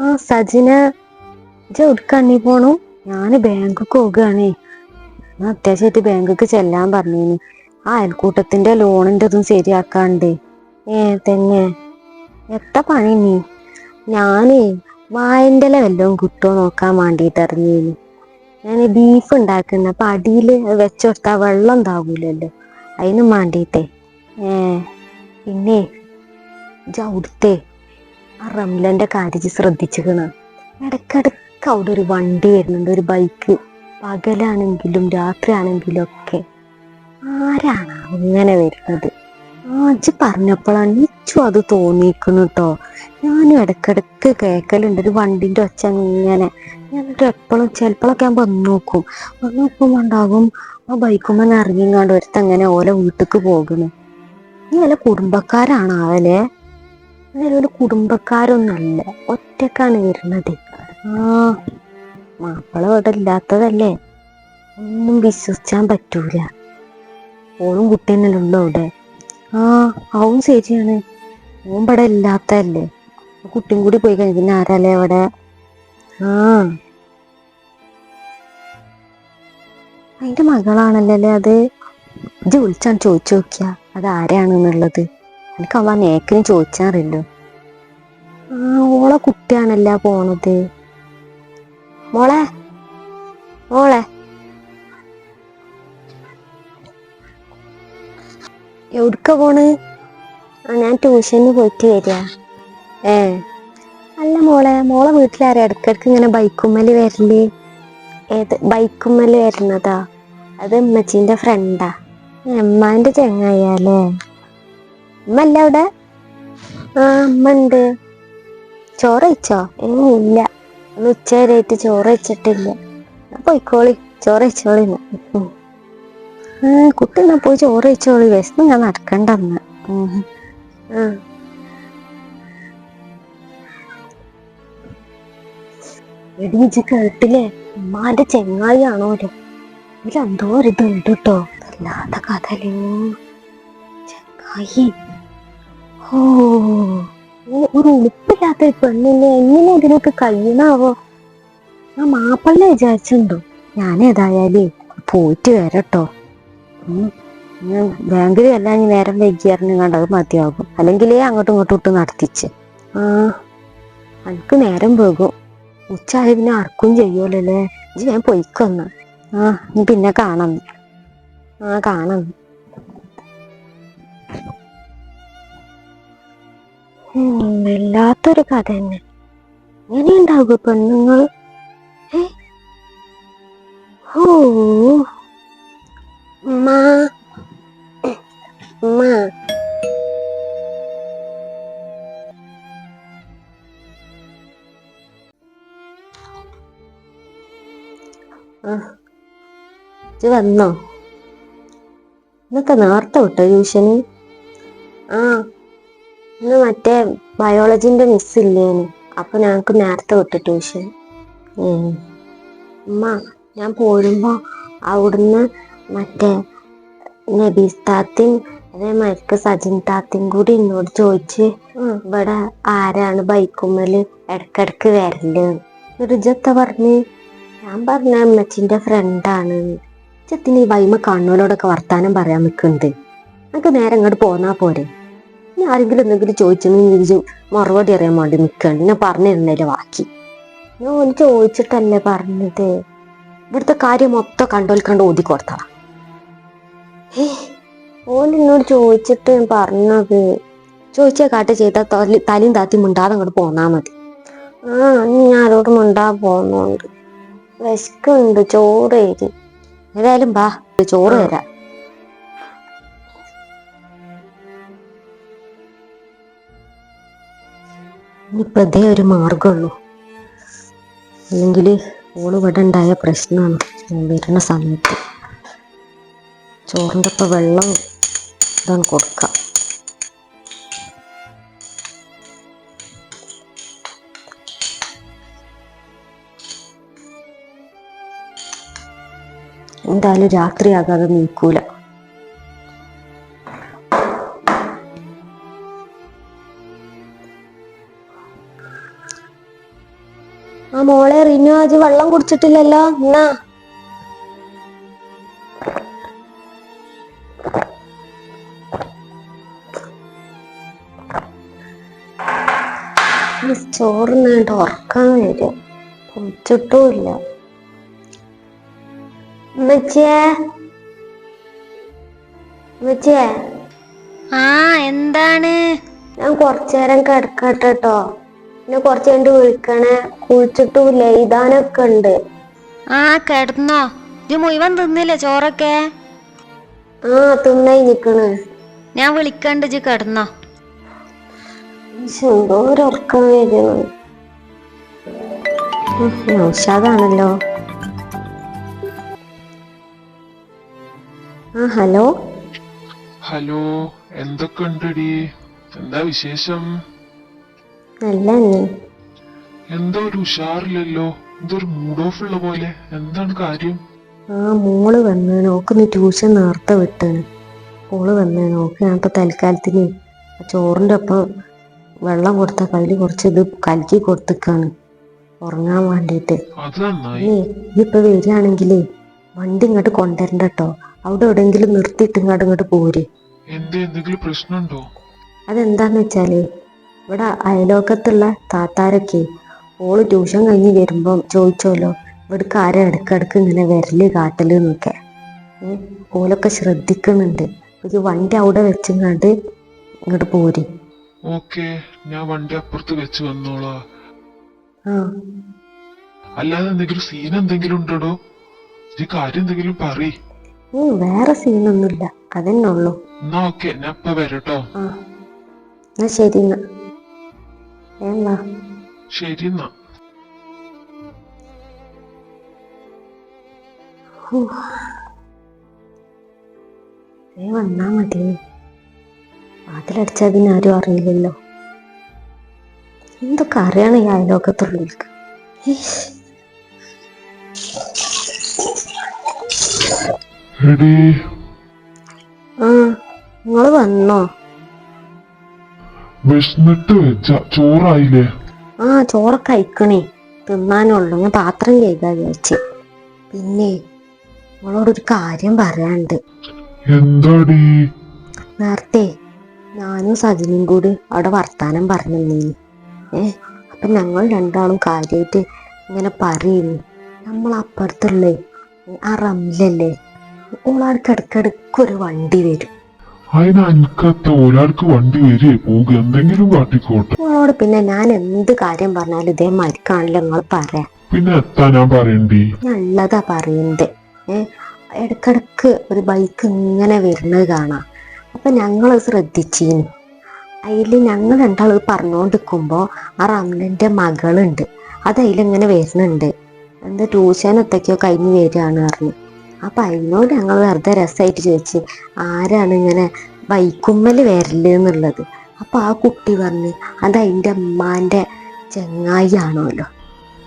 ആ സജിന എവിടുക്കണ്ണി പോണു? ഞാൻ ബാങ്കൊക്കെ പോകുകയാണേ ഞാൻ അത്യാവശ്യമായിട്ട് ബാങ്കൊക്കെ ചെല്ലാൻ പറഞ്ഞേന്. ആ അയൽക്കൂട്ടത്തിന്റെ ലോണിന്റെ അതും ശരിയാക്കാണ്ടേ. ഏ തന്നെ എത്ര പണി നീ? ഞാനേ വായന്റെ വല്ലതും കിട്ടുമോ നോക്കാൻ വേണ്ടിട്ട് ഇറങ്ങിയിനി ഞാൻ ബീഫ് ഉണ്ടാക്കുന്ന. അപ്പൊ അടിയിൽ വെച്ചെടുത്താ വെള്ളം ഉണ്ടാവൂലല്ലോ. അതിനും വേണ്ടിട്ടേ. ഏ പിന്നെ അവിടുത്തെ ആ റംലന്റെ കാര്യം ശ്രദ്ധിച്ചിക്കണ. ഇടക്കിടക്ക് അവിടെ ഒരു വണ്ടി വരുന്നുണ്ട് ഒരു ബൈക്ക്. പകലാണെങ്കിലും രാത്രിയാണെങ്കിലും ഒക്കെ. ആരാണ് അങ്ങനെ വരുന്നത്? ആജ് പറഞ്ഞപ്പോഴാണ് ഇച്ചു അത് തോന്നിയിരിക്കുന്നു കേട്ടോ ഞാനും ഇടക്കിടക്ക് കേക്കലുണ്ട് ഒരു വണ്ടിന്റെ ഒച്ച ഇങ്ങനെ. ഞാൻ എപ്പോഴും ചിലപ്പോഴൊക്കെ ഞാൻ വന്ന് നോക്കും വന്ന് നോക്കുമ്പോ ഉണ്ടാകും ആ ബൈക്കുമ്പോൾ ഇറങ്ങിങ്ങാണ്ട് ഒരുത്തങ്ങനെ ഓല വീട്ടിക്ക് പോകുന്നു ഇനി അല്ല കുടുംബക്കാരാണ് അവലെ അങ്ങനെ ഒരു കുടുംബക്കാരൊന്നല്ല. ഒറ്റക്കാണ് വരുന്നത്. ആ മാപ്പിള ഇവിടെ ഇല്ലാത്തതല്ലേ? ഒന്നും വിശ്വസിച്ചാൻ പറ്റൂല. ഓളും ഉള്ളു അവിടെ. ആ അവൻ ശരിയാണ്. ഓൻ ഇവിടെ ഇല്ലാത്തതല്ലേ? കുട്ടിയും കൂടി പോയി കഴിഞ്ഞ പിന്നെ ആരല്ലേ അവിടെ? ആ. അതിന്റെ മകളാണല്ലേ അത്? വിളിച്ചാണ് ചോദിച്ചു നോക്കിയ. അത് ആരാണെന്നുള്ളത്? എനിക്ക് അവ നേക്കിനും ചോദിച്ചാറില്ലോ. ആ ഓളെ കുട്ടിയാണല്ല പോണത്. മോളെ മോളെ. എവിടുക്ക പോണ്? ആ ഞാൻ ട്യൂഷന് പോയിട്ട് വരിക ഏ. അല്ല മോളെ മോളെ വീട്ടിലാരെ? ഇടക്കിടക്ക് ഇങ്ങനെ ബൈക്കുമ്മൽ വരൽ. ഏത് ബൈക്കുമ്മൽ വരുന്നതാ? അത് അമ്മച്ചീന്റെ ഫ്രണ്ടാ അമ്മാന്റെ ചെങ്ങായാലേ ഉമ്മ അല്ല അവിടെ ആ അമ്മ ഉണ്ട് ചോറ് വെച്ചോ ഏ ഇല്ല ഇന്ന് ഉച്ച വരെയായിട്ട് ചോറ് വെച്ചിട്ടില്ല പോയിക്കോളി. ചോറ് വെച്ചോളി കുട്ടി എന്നാ പോയി ചോറ് വെച്ചോളി വിശന്ന് ഞാൻ നടക്കണ്ടെന്ന് അന്ന് ആ. എടി ഇജ്ജ് കേട്ടില്ലേ? ഉമ്മാന്റെ ചെങ്ങായി ആണോലോ ഇതിലെന്തോ ഒരു ഇതുണ്ട് കേട്ടോ അല്ലാത്ത കഥലേ ചെങ്ങായി. ഓ ഒരു ഉളുപ്പില്ലാത്ത പെണ്ണിനെ എങ്ങനെ ഇതിനൊക്കെ കഴിയണാവോ ആ മാപ്പിള്ള വിചാരിച്ചുണ്ടോ ഞാൻ ഏതായാലേ പോയിട്ട് വരട്ടോ. ഞാൻ ബാങ്കിൽ എല്ലാം ഇനി നേരം വൈകിയായിരുന്നു കണ്ട് അത് മതിയാകും. അല്ലെങ്കിലേ അങ്ങോട്ടും ഇങ്ങോട്ടും ഇട്ട് നടത്തിച്ച്. ആ എനിക്ക് നേരം പോകും ഉച്ച പിന്നെ ആർക്കും ചെയ്യുമല്ലോ അല്ലേ ഞാൻ പൊയ്ക്കൊന്ന്. ആ നീ പിന്നെ കാണാം. ആ കാണാം. വല്ലാത്തൊരു കഥ തന്നെ. എങ്ങനെയുണ്ടാകും പെണ്ണുങ്ങൾ ഏ? ഓ മാ ഇജ്ജ് വന്നോ? ഇന്നൊക്കെ നേരത്തെ വിട്ടോ ട്യൂഷന് ബയോളജിന്റെ മിസ് ഇല്ലേന്. അപ്പൊ ഞങ്ങക്ക് നേരത്തെ വിട്ടു ട്യൂഷൻ ഉമ്മ ഞാൻ പോരുമ്പോ അവിടുന്ന് മറ്റേ നബീസ് അതേ അതേമാതിരിക്ക് സജിൻ താത്തിയും കൂടി എന്നോട് ചോദിച്ച് ഇവിടെ ആരാണ് ബൈക്കുമ്മൽ ഇടക്കിടക്ക് വരൽ? ഋജത്ത പറഞ്ഞ്? ഞാൻ പറഞ്ഞ അമ്മച്ചിന്റെ ഫ്രണ്ടാണ് ചെത്തിന് ഈ വൈമ കണ്ണൂരോടൊക്കെ വർത്താനം പറയാൻ നിൽക്കുന്നുണ്ട് നമുക്ക് നേരെ അങ്ങോട്ട് പോന്നാ പോരെ. ഇനി ആരെങ്കിലും എന്തെങ്കിലും ചോദിച്ചെന്ന് മറുപടി അറിയാൻ വേണ്ടി നിൽക്കുകയാണ് ഞാൻ പറഞ്ഞിരുന്നതിന്റെ ബാക്കി. ഞാൻ ഓന് ചോദിച്ചിട്ടല്ലേ പറഞ്ഞത്? ഇവിടുത്തെ കാര്യം മൊത്തം കണ്ടോൽ കണ്ട് ഓതി കൊടുത്തതാ. ഏ ഓൻ എന്നോട് ചോദിച്ചിട്ട് ഞാൻ പറഞ്ഞത് ചോദിച്ച കാട്ട് ചെയ്ത തലയും താത്തി മുണ്ടാതെ അങ്ങോട്ട് പോന്നാ മതി. ആ അന്ന് ഞാൻ ആരോട് മുണ്ടാ പോന്നോണ്ട്? വിശക്കുണ്ട് ചോറ് ഏരി ഏതായാലും ബാ ചോറ് തരാം. ഇനിയിപ്പോ അതേ ഒരു മാർഗമുള്ളൂ അല്ലെങ്കിൽ ഓൾ ഇവിടെ ഉണ്ടായ പ്രശ്നമാണ് വരുന്ന സമയത്ത്. ചോറിന്റെ ഒപ്പം വെള്ളം ഇതാണ് കൊടുക്കുക എന്തായാലും രാത്രിയാകാതെ നീക്കൂല. കുടിച്ചിട്ടില്ലല്ലോ എന്നാ? ചോറ് നേട്ട് ഉറക്കാൻ വരും. കുടിച്ചിട്ടുമില്ല ഉമ്മച്ചിയേ? ഉമ്മച്ചിയേ? ആ എന്താണ്? ഞാൻ കുറച്ചു നേരം കിടക്കട്ടെ പിന്നെ കുറച്ച് കണ്ട് വിളിക്കണേ. കുളിച്ചിട്ടുമില്ല. എഴുതാനൊക്കെ ഉണ്ട്. ആ കിടന്നോ. ഇത് മുഴുവൻ തിന്നില്ലേ ചോറൊക്കെ? ആ തിന്നായി നിക്കണ്. ഞാൻ വിളിക്കണ്ട് ഇജ്ജ് കിടന്നോ. എന്തോ ഒരു ഉറക്കം വരുന്നു ഉം, നൗഷാദാണല്ലോ ആ ഹലോ? ഹലോ എന്തൊക്കെ ഉണ്ടടി എന്താ വിശേഷം? നല്ല തന്നെ എന്താ ഒരു ഉഷാറില്ലല്ലോ? ഇതൊരു മൂഡ് ഓഫ് ഉള്ള പോലെ. എന്താണ് കാര്യം? ആ മോൾ നോക്ക് നീ ട്യൂഷൻ നേർത്ത വിട്ടാണ്. മോൾ വന്ന് നോക്ക് ഞാൻ ഇപ്പൊ തൽക്കാലത്തിന് ആ ചോറിന്റെ ഒപ്പം വെള്ളം കൊടുത്ത കയ്യിൽ കുറച്ച് ഇത് കലക്കി കൊടുത്തിക്കാണ്. ഉറങ്ങാൻ ഇനി ഇപ്പൊ വരികയാണെങ്കിലേ വണ്ടി ഇങ്ങോട്ട് കൊണ്ടുവരണ്ട കേട്ടോ അവിടെ എവിടെയെങ്കിലും നിർത്തിയിട്ട് ഇങ്ങോട്ട് ഇങ്ങോട്ട് പോര്. അതെന്താന്ന് വെച്ചാൽ ഇവിടെ അയലോക്കത്തുള്ള താത്താരൊക്കെ? ഓൾ ട്യൂഷൻ കഴിഞ്ഞ് വരുമ്പോൾ ചോദിച്ചോലോ ഇവിടേക്ക് ആരും ഇടക്കിടക്ക് ഇങ്ങനെ വരൽ കാട്ടൽ എന്നൊക്കെ? ഓലൊക്കെ ശ്രദ്ധിക്കുന്നുണ്ട് ഒരു വണ്ടി അവിടെ വെച്ചങ്ങാണ്ട് ഇങ്ങോട്ട് പോരി. ഓക്കെ ഞാൻ വണ്ടി അപ്പുറത്ത് വെച്ച് വന്നോളാ. അല്ലാതെ എന്തെങ്കിലും സീൻ എന്തെങ്കിലും ഉണ്ടോ ഈ കാര്യം എന്തെങ്കിലും പറയ്. വേറെ സീനൊന്നുമില്ല അതന്നെ ഉള്ളു. എന്നാ ഓക്കെ ഞാൻ ഇപ്പൊ വരട്ടോ. എന്നാ ശരി എന്നാ. ശരി എന്നാ. ഏ വന്നാ മതി. അതിലടിച്ചാൽ പിന്നെ ആരും അറിയില്ലല്ലോ. എന്തൊക്കെ അറിയണം ഈ അയലോക്കത്തുള്ളവർക്ക് ആ നിങ്ങൾ വന്നോ? വിശന്നിട്ട് വെച്ച ചോറായില്ലേ? ആ ചോറൊക്കെ അയക്കണേ തിന്നാനുള്ളൂ. ഞാൻ പാത്രം കഴുകാ വിചാരിച്ച്. പിന്നെ ഒരു കാര്യം പറയാണ്ട് എന്താടി? നേരത്തെ ഞാനും സജിനും കൂടി അവിടെ വർത്താനം പറഞ്ഞു ഏ അപ്പൊ ഞങ്ങൾ രണ്ടാളും കാര്യമായിട്ട് ഇങ്ങനെ പറയുന്നു നമ്മൾ അപ്പുറത്തുള്ളേ ആ റംലല്ലേ ഓളാർക്ക് ഇടക്കിടക്ക് ഒരു വണ്ടി വരും. അതിന് അനക്കത്ത ഒരാൾക്ക് വണ്ടി വരികയെ പോകുക എന്തെങ്കിലും കാട്ടിക്കോട്ടെ. ഓളോട് പിന്നെ ഞാൻ എന്ത് കാര്യം പറഞ്ഞാലും ഇതേ മരിക്കാണല്ലോ നിങ്ങൾ പറയാ. പിന്നെ എത്താ ഞാൻ പറയണ്ടേ? നല്ലതാ ഉള്ളതാ പറയുന്നത് ഏ ഇടക്കിടക്ക് ഒരു ബൈക്ക് ഇങ്ങനെ വരുന്നത് കാണാം. അപ്പൊ ഞങ്ങൾ ശ്രദ്ധിച്ചീന്. അതിൽ ഞങ്ങൾ രണ്ടാൾ പറഞ്ഞോണ്ടിരിക്കുമ്പോ ആ റംലന്റെ മകളുണ്ട്. അത് അതിലിങ്ങനെ വരുന്നുണ്ട്. എന്താ ട്യൂഷൻ എത്തൊക്കെയോ കഴിഞ്ഞ് വരികയാണ് പറഞ്ഞു. അപ്പൊ അതിനോട് ഞങ്ങൾ വെറുതെ രസമായിട്ട് ചോദിച്ച് ആരാണ് ഇങ്ങനെ വൈക്കുമ്മൽ വരൽ എന്നുള്ളത്? അപ്പൊ ആ കുട്ടി പറഞ്ഞ് അത് അതിന്റെ അമ്മാന്റെ ചെങ്ങായി ആണോല്ലോ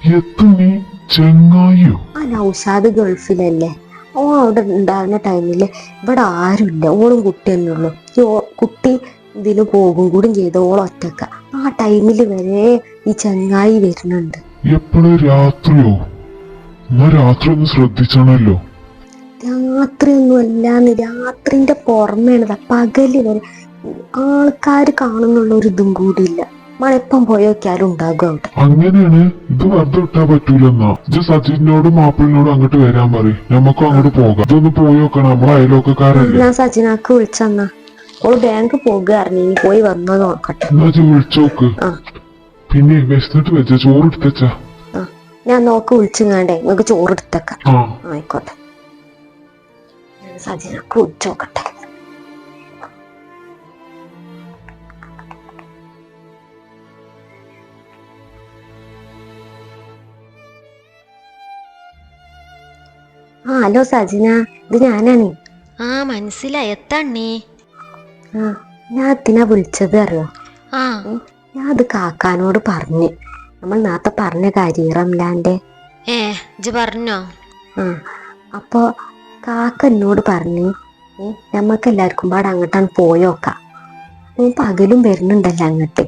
എത്തു നീ ചെങ്ങായോ ആ നൗഷാദ് ഗൾഫിലല്ലേ? ഓ അവിടെ ഉണ്ടാകുന്ന ടൈമിൽ ഇവിടെ ആരുമില്ല ഓളും കുട്ടി തന്നെ ഉള്ളു. ഈ കുട്ടി ഇതിന് പോകും കൂടി ചെയ്ത ഓൾ ഒറ്റക്ക. ആ ടൈമിൽ വരെ ഈ ചെങ്ങായി വരുന്നുണ്ട്. എപ്പോഴും രാത്രിയോ? ഞാൻ രാത്രി ഒന്ന് ശ്രദ്ധിച്ചണല്ലോ. രാത്രിയൊന്നും അല്ലാന്ന് രാത്രിന്റെ പുറമേണത് പകൽ വരെ ആൾക്കാർ കാണുന്നുള്ള ഒരു ഇതും ഇല്ല മഴപ്പം പോയോക്കാലും ഉണ്ടാകും അവിടെ. അങ്ങനെയാണ്. ഇത് വെറുതെ വിട്ടാ പറ്റൂലെന്നാ. ഇത് സച്ചിനോടും മാപ്പിളിനോടും അങ്ങോട്ട് വരാൻ പറയും. നമുക്കും അങ്ങോട്ട് പോകാം. ഇതൊന്ന് പോയോക്കണം നമ്മളെ അയലോക്കക്കാരല്ലേ ഞാൻ സച്ചിനാക്ക് വിളിച്ചെന്നാ ഓൾ ബാങ്ക് പോകുകയായിരുന്നു. ഇനി പോയി വന്നോ നോക്കട്ടെ. എന്നാ ഇജ്ജ് വിളിച്ചോക്ക് ആ. പിന്നെ വിശന്നിട്ട് വെച്ച. ചോറ് എടുത്തച്ചാ ഞാൻ നോക്ക് വിളിച്ചുങ്ങാണ്ടേ. നിങ്ങൾക്ക് ചോറ് എടുത്തേക്കാം. ആ. ആയിക്കോട്ടെ. ഞാൻ കൂട്ടി നോക്കട്ടെ ആ ഹലോ സജിന. ഇത് ഞാനാണ് ആ മനസ്സിലായി. എത്തണ്ണേ? ആ ഞാൻ അതിനാ വിളിച്ചത് അറിയോ? ആ. ഞാൻ അത് കാക്കാനോട് പറഞ്ഞു. നമ്മൾ നേരത്തെ പറഞ്ഞ കാര്യം റംലാന്റെ ഏ ഇജ് പറഞ്ഞോ? ആ അപ്പോ കാക്ക എന്നോട് പറഞ്ഞു ഏ നമ്മക്ക് എല്ലാവർക്കും പാടെ അങ്ങോട്ടാണ് പോയോക്കാം. പകലും വരുന്നുണ്ടല്ലോ അങ്ങോട്ട്.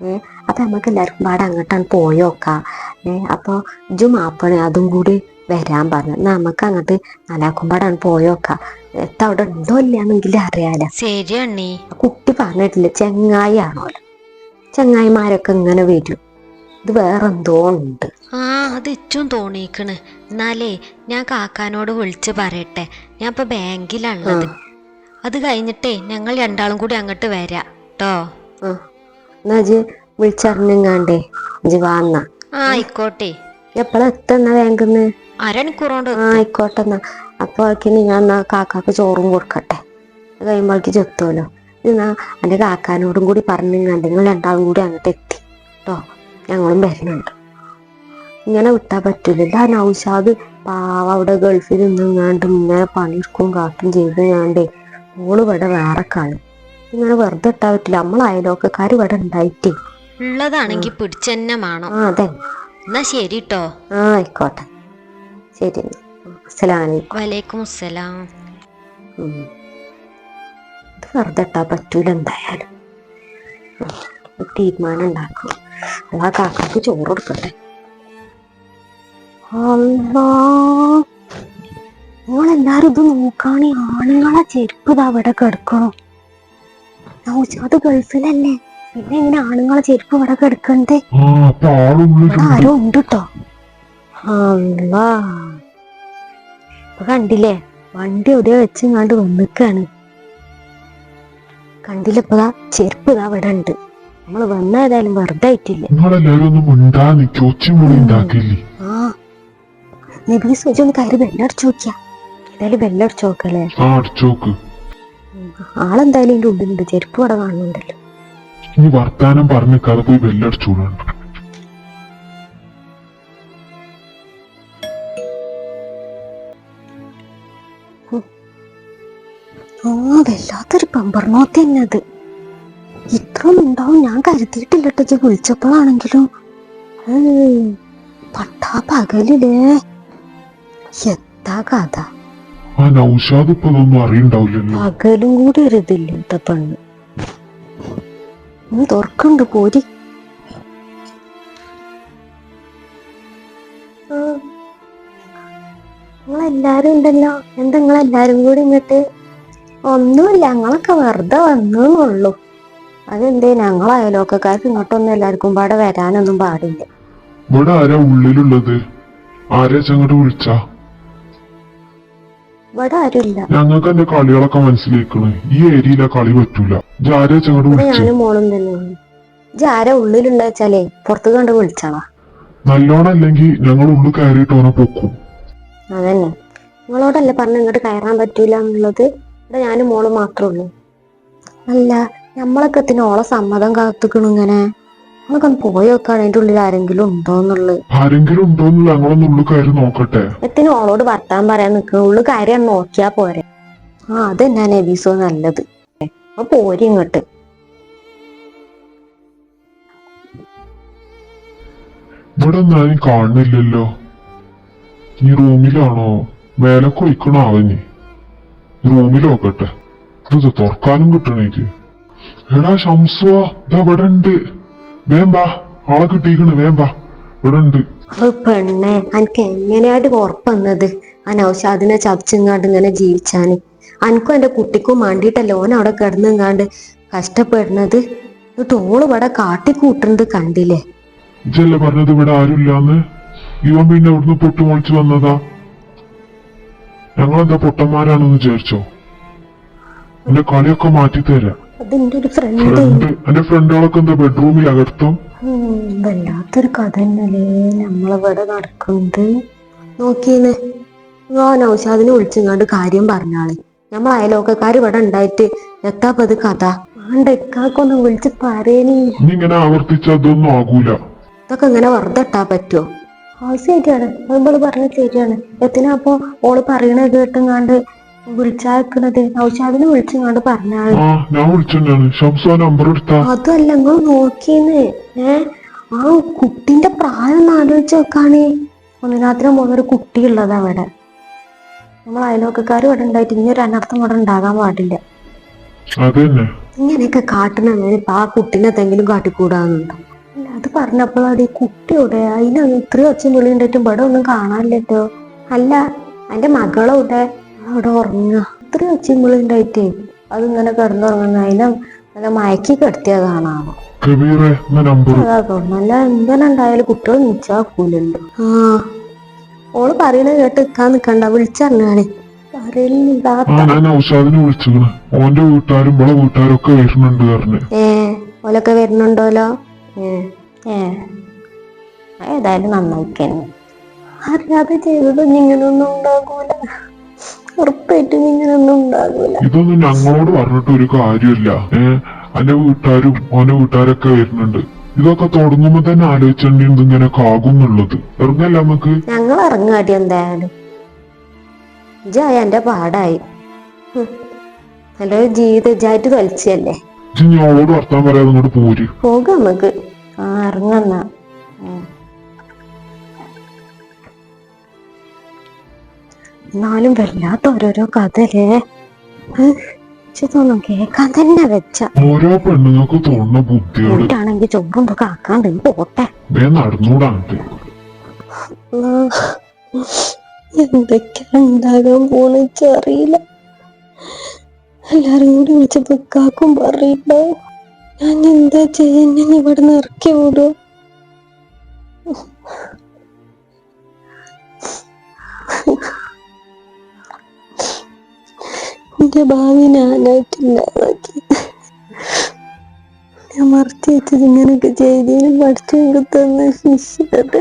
ഏ അപ്പൊ നമുക്ക് എല്ലാവർക്കും പാടെ അങ്ങോട്ടാണ് പോയോക്കാം. ഏ അപ്പൊ ഇജു മാപ്പണ അതും കൂടി വരാൻ പറഞ്ഞു. നമുക്ക് അങ്ങോട്ട് നാലാക്കുമ്പാടാണ് പോയോക്കാം. എത്ത അവിടെ ഉണ്ടോ ഇല്ലാന്നെങ്കിൽ അറിയാലോ. ശരി കുട്ടി പറഞ്ഞിട്ടില്ല ചെങ്ങായി ആണോല്ലോ ചെങ്ങായിമാരൊക്കെ ഇങ്ങനെ വരും. ഇത് വേറെന്തോ ഉണ്ട്. ആ അത് ഇച്ചും തോന്നിയിക്കണ്. എന്നാലേ ഞാൻ കാക്കാനോട് വിളിച്ച് പറയട്ടെ. ഞാൻ ഇപ്പൊ ബാങ്കിലാണുള്ളത് അത് കഴിഞ്ഞിട്ടേ ഞങ്ങൾ രണ്ടാളും കൂടി അങ്ങോട്ട് വരാം. കേട്ടോ ആ. എന്നാ ജി വിളിച്ചറിഞ്ഞങ്ങാണ്ടേ. വാന്ന ആ ആയിക്കോട്ടെ. എപ്പോഴാ എത്തുന്ന ബാങ്കിന്ന്? അരമണിക്കൂറോണ്ട് ആ ആയിക്കോട്ടെ എന്നാ. അപ്പോഴേക്കിന് ഞാൻ എന്നാ കാക്കാക്ക് ചോറും കൊടുക്കട്ടെ. അത് കഴിയുമ്പോഴേക്ക് ചെത്തുമല്ലോ എന്നാ എന്റെ കാക്കാനോടും കൂടി പറഞ്ഞെങ്ങാണ്ട് നിങ്ങൾ രണ്ടാളും കൂടി അങ്ങോട്ട് എത്തി. കേട്ടോ ഞങ്ങളും വരുന്നുണ്ട്. ഇങ്ങനെ വിട്ടാൻ പറ്റില്ല ആ നൗഷാദ് പാവ അവിടെ ഗൾഫിൽ നിന്നങ്ങാണ്ട് ഇങ്ങനെ പണിയെടുക്കും കാട്ടും ചെയ്തങ്ങാണ്ടേ ഓൾ ഇവിടെ വേറെ കാണും ഇങ്ങനെ വെറുതെ ഇട്ടാ പറ്റില്ല നമ്മൾ അയലോക്കക്കാർ ഇവിടെ ഉണ്ടായിട്ടേ. ഉള്ളതാണെങ്കിൽ പിടിച്ചെന്നെ വേണം ആ അതെ. എന്നാ ശരി കേട്ടോ ആ ആയിക്കോട്ടെ. ശരി വലൈക്കും അസ്സലാം. ഇത് വെറുതെ ഇട്ടാ പറ്റൂല എന്തായാലും. തീരുമാനം ഉണ്ടാക്കും അതാ കാക്കക്ക് ചോറ് കൊടുക്കട്ടെ. അല്ലാ നിങ്ങളെല്ലാരും ഇത് നോക്കാണി. ആണുങ്ങളെ ചെരുപ്പ് ഇത് അവിടെ കിടക്കണോ. അത് ഗൾഫിലല്ലേ. പിന്നെ ഇങ്ങനെ ആണുങ്ങളെ ചെരുപ്പ് ഇവിടെ കിടക്കണ്ടേ? ആ ആരോ ഉണ്ട് കേട്ടോ അല്ലാ ഇപ്പൊ കണ്ടില്ലേ? വണ്ടി എവിടെ വെച്ചങ്ങാണ്ട് വന്നിക്കാണ്. കണ്ടില്ല ഇപ്പൊ ദാ ചെരുപ്പ് ഇതാ ഇവിടെ ഉണ്ട്. നമ്മൾ വന്ന ഏതായാലും വെറുതെ ആയിട്ടില്ല നിങ്ങളെല്ലാരും ഒന്ന് മുണ്ടാ നിക്ക് ഒച്ചമുളി ഉണ്ടാക്കില്ലേ? ആ. നബി സൂചി ഒന്ന് കയറി ബെല്ലടിച്ചു നോക്കിയാ. ഏതായാലും ബെല്ലടിച്ചു നോക്കല്ലേ? ആ അടിച്ചോക്ക് ആളെന്തായാലും ഇതിന്റെ ഉള്ളിലുണ്ട്. ചെരുപ്പ് അവിടെ കാണുന്നുണ്ടല്ലോ. ഇനി വർത്താനം പറഞ്ഞിക്കാതെ പോയി ബെല്ലടിച്ചോളാണ് ആ വല്ലാത്തൊരു പമ്പർണോത്ത് തന്നെ അത്. ഇത്രയൊന്നും ഉണ്ടാവും ഞാൻ കരുതിയിട്ടില്ല കേട്ടോ വിളിച്ചപ്പോഴാണെങ്കിലും. പട്ടാ പകലില്ലേ എന്താ കഥ? പകലും കൂടി ഒരു പെണ്ണ്? നീ തുറക്കണ്ട് പോരി. നിങ്ങളെല്ലാരും ഉണ്ടല്ലോ. എന്താ നിങ്ങളെല്ലാരും കൂടി ഇങ്ങോട്ട്? ഒന്നുമില്ല ഞങ്ങളൊക്കെ വെറുതെ വന്നു വന്നുള്ളൂ അതെന്തേ ഞങ്ങൾ അയലോക്കക്കാർക്ക് ഇങ്ങോട്ടൊന്നും എല്ലാവർക്കും പാടെ വരാനൊന്നും പാടില്ല. ഇവിടെ ആരാ ഉള്ളിലുള്ളത്? ആരാ ചങ്ങോട്ട് വിളിച്ച? ഇവിടെ ആരുമില്ല. ഞങ്ങൾക്ക് എന്റെ കളികളൊക്കെ മനസ്സിലേക്കണ് ഈ ഏരിയയിലെ കളി പറ്റൂല. ആരാ ചങ്ങോട്ട് ഇവിടെ വിളിച്ചു? ഞാനും മോളും തന്നെയാണ് ഇജ്ജ് ആരാ ഉള്ളിലുള്ള വെച്ചാലേ പുറത്ത് കണ്ട് വിളിച്ചാളാ. നല്ലോണം അല്ലെങ്കിൽ ഞങ്ങൾ ഉള്ളു കയറിയിട്ട് ഓനെ പൊക്കും. അതന്നെ. നിങ്ങളോടല്ലേ പറഞ്ഞു ഇങ്ങോട്ട് കയറാൻ പറ്റൂല എന്നുള്ളത്? ഇവിടെ ഞാനും മോൾ മാത്രമേ ഉള്ളൂ. അല്ല നമ്മളൊക്കെ എത്തിന് ഓളെ സമ്മതം കാത്തുക്കണു ഇങ്ങനെ. നമ്മളൊക്കെ ഒന്ന് പോയി നോക്കാണ് അതിന്റെ ഉള്ളിൽ ആരെങ്കിലും ഉണ്ടോന്നുള്ളു ആരെങ്കിലും ഉണ്ടോന്ന് ഞങ്ങളൊന്ന് ഉള്ളു കയറി നോക്കട്ടെ. എത്തിന് ഓളോട് വർത്താൻ പറയാൻ നിൽക്കുന്ന ഉള്ളു കാര്യം നോക്കിയാ പോരെ. ആ അതെന്നാ നബീസോ നല്ലത്. അപ്പൊ പോരി ഇങ്ങോട്ട്. ഇവിടെ ഒന്നും ആരും കാണുന്നില്ലല്ലോ. ഈ റൂമിലാണോ? മേലൊക്കെ ഒഴിക്കണോ അവന്? റൂമിലോക്കട്ടെ ഇത് തുറക്കാനും കിട്ടണേക്ക് എടാ ഇതാ ഇവിടെ ഉണ്ട് വേമ്പാ ആളെ കിട്ടിയിക്കണ് വേമ്പാ. ഇവിടെ ഉണ്ട് പെണ്ണെ അനക്ക് എങ്ങനെയായിട്ട് ഉറപ്പന്നത് ആ നൗഷാദിനെ ചതച്ചിങ്ങാണ്ട് ഇങ്ങനെ ജീവിച്ചാന്. അനക്കും എന്റെ കുട്ടിക്കും വേണ്ടിയിട്ടല്ലേ ഓൻ അവിടെ കിടന്നിങ്ങാണ്ട് കഷ്ടപ്പെടുന്നത്? എന്നിട്ട് ഓൾ ഇവിടെ കാട്ടിക്കൂട്ടുന്നത് കണ്ടില്ലേ? ഇജല്ലേ പറഞ്ഞത് ഇവിടെ ആരുമില്ലാന്ന്? ഇവൻ പിന്നെ ഇവിടുന്ന് പൊട്ടുമൊളിച്ചു വന്നതാ? ഞങ്ങളെന്താ പൊട്ടന്മാരാണെന്ന് വിചാരിച്ചോ? എന്റെ കളിയൊക്കെ മാറ്റി തരാം അതിന്റെ ഒരു ഫ്രണ്ട് എന്റെ ഫ്രണ്ടുകളൊക്കെ എന്താ ബെഡ്റൂമിൽ അകർത്തും വല്ലാത്തൊരു കഥ തന്നെയല്ലേ നമ്മളിവിടെ നടക്കുന്നത് നോക്കിയേനെ. ആ നൗഷാദിനെ വിളിച്ചിങ്ങാണ്ട് കാര്യം പറഞ്ഞാളെ. നമ്മൾ അയലോക്കക്കാർ ഇവിടെ ഉണ്ടായിട്ട് എത്താപ്പത് കഥ? ആണ്ട് ഇക്കാക്കൊന്ന് വിളിച്ച് പറയണേ. ഇങ്ങനെ ആവർത്തിച്ച അതൊന്നും ആകൂല. ഇതൊക്കെ ഇങ്ങനെ വെറുതെ ഇട്ടാ പറ്റുമോ ആ ശരിയാണ്. നമ്മൾ പറഞ്ഞത് ശരിയാണ്. എത്തിനാ അപ്പൊ ഓൾ പറയണത് കേട്ടുങ്ങാണ്ട് വിളിച്ചാക്കണത് നൗഷാദിനെ വിളിച്ചിങ്ങാണ്ട് പറഞ്ഞാൽ ആ ഞാൻ വിളിച്ചിട്ടുണ്ടാണ് ഷംസു ആ നമ്പർ എടുത്താ. അതല്ല നിങ്ങൾ നോക്കിയെന്ന് ഏ ആ കുട്ടിന്റെ പ്രായം ഒന്ന് ആലോചിച്ച് നോക്കാണേ. ഒന്നിനാത്തിനും പോകുന്നൊരു കുട്ടി ഉള്ളത് അവിടെ. നമ്മൾ അയലോക്കക്കാർ ഇവിടെ ഉണ്ടായിട്ട് ഇനി ഒരു അനർത്ഥം ഇവിടെ ഉണ്ടാകാൻ പാടില്ല. അത് തന്നെ ഇങ്ങനെയൊക്കെ കാട്ടണ ഇപ്പൊ ആ കുട്ടീനെ എന്തെങ്കിലും കാട്ടിക്കൂടാന്നുണ്ടോ? അല്ല അത് അവിടെ കുട്ടി അതിന് ഇത്രയും ഒച്ചയും വിളി ഉണ്ടായിട്ടും ഇവിടെ ഒന്നും കാണാനില്ലല്ലോ അല്ല അതിന്റെ മകളവിടെ അവിടെ ഉറങ്ങുക. ഇത്രയും ഒച്ചയും അത് ഉണ്ടായിട്ടേ അതിങ്ങനെ കിടന്നുറങ്ങുന്ന അതിനെ നല്ല മയക്കി കിടത്തിയതാണാവോ നല്ല ഉണ്ടായാലും കുട്ടികൾ നിച്ചാക്കൂലല്ലോ ആ ഓൾ പറയണ കേട്ട് നിക്കാൻ നിക്കണ്ട. വിളിച്ചറിഞ്ഞാണ്. പറയലില്ല ആ ഞാൻ ഔഷാദിനെ വിളിച്ചിക്കണ് ഓന്റെ വീട്ടുകാരും ഇവിടെ വീട്ടുകാരും ഒക്കെ വരുന്നുണ്ട് പറഞ്ഞ്. ഏ ഓലൊക്കെ വരുന്നുണ്ടോലോ? ഏ ഏതായാലും നന്നായിക്കന്നെ. അറിയാതെ ചെയ്തതൊന്നും ഇങ്ങനൊന്നും ഉണ്ടാകൂല. ഉറപ്പായിട്ടും ഇങ്ങനൊന്നും ഉണ്ടാകൂല. ഇതൊന്നും ഞങ്ങളോട് പറഞ്ഞിട്ട് ഒരു കാര്യമില്ല. ഏഹ് അന്റെ വീട്ടുകാരും ഓന്റെ വീട്ടുകാരൊക്കെ വരുന്നുണ്ട്. ഇതൊക്കെ തുടങ്ങുമ്പോ തന്നെ ആലോചിച്ചണ്ടി ഇതിങ്ങനെ കാകുന്നുള്ളത് ഇറങ്ങല്ല നമുക്ക്? ഞങ്ങൾ ഇറങ്ങാടി എന്തായാലും. ജായ എന്റെ പാടായി. നല്ലൊരു ജീവിത ജായിട്ട് തൊലിച്ചല്ലേ ഇജ്ജ് ഞങ്ങളോട് വർത്താൻ പറയാതെ ഇങ്ങോട്ട് പോര്. പോകാം നമുക്ക്. ആ ഇറങ്ങന്ന എന്നാലും വല്ലാത്ത ഓരോരോ കഥലേ തോന്നും കേക്കാൻ തന്നെ വെച്ച. ഓരോ പെണ്ണുങ്ങൾക്ക് തോന്നുന്ന ബുദ്ധിയാണെങ്കിൽ ചോറും ഇതൊക്കെ ആക്കാണ്ട് പോട്ടെ. എന്തൊക്കെയാ ഉണ്ടാകാൻ പോണെച്ച് അറിയില്ല എല്ലാരും കൂടി വിളിച്ചപ്പോ കാക്കും പറയില്ല. ഞാൻ എന്താ ചെയ്യുന്ന ഇവിടെ നിന്ന് ഇറക്കി വിടും. എന്റെ ഭാവി ഞാനായിട്ടുണ്ടാക്കി ഞാൻ മറച്ചു വെച്ചത് ഇങ്ങനെയൊക്കെ ചെയ്തതിന് പഠിച്ചു എനിക്ക് തന്ന ശിക്ഷിച്ചത്